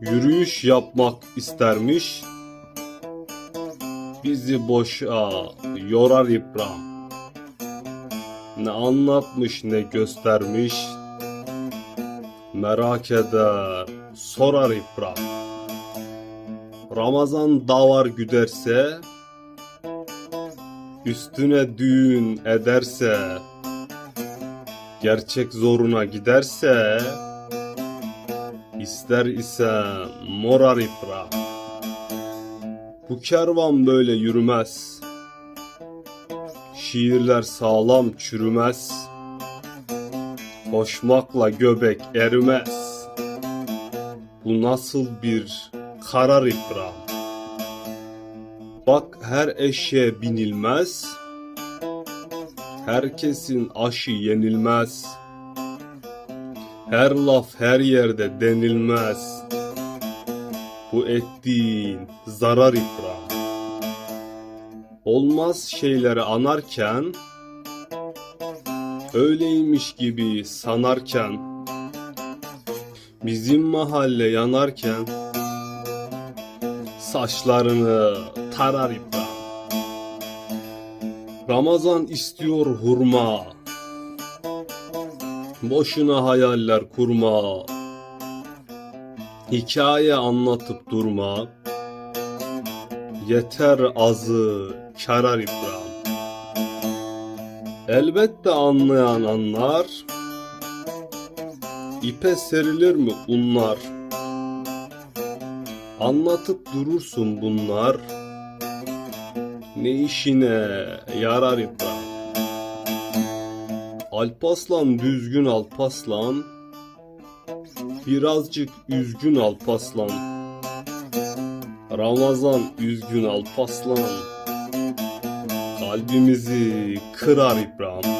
Yürüyüş yapmak istermiş. Bizi boşa yorar İbrahim. Ne anlatmış ne göstermiş. Merak eder sorar İbrahim. Ramazan davar güderse, üstüne düğün ederse, gerçek zoruna giderse, ister ise morar İbrahim. Bu kervan böyle yürümez. Şiirler sağlam çürümez. Koşmakla göbek erimez. Bu nasıl bir karar İbrahim? Bak her eşeğe binilmez. Herkesin aşı yenilmez. Her laf her yerde denilmez. Bu ettiğin zarar İbrahim. Olmaz şeyleri anarken, öyleymiş gibi sanarken, bizim mahalle yanarken, saçlarını tarar İbrahim. Ramazan istiyor hurma, boşuna hayaller kurma, hikaye anlatıp durma, yeter azı karar İbrahim. Elbette anlayan anlar, ipe serilir mi unlar? Anlatıp durursun bunlar, ne işine yarar İbrahim? Alpaslan düzgün Alpaslan, birazcık üzgün Alpaslan. Ramazan üzgün Alpaslan, kalbimizi kırar İbrahim.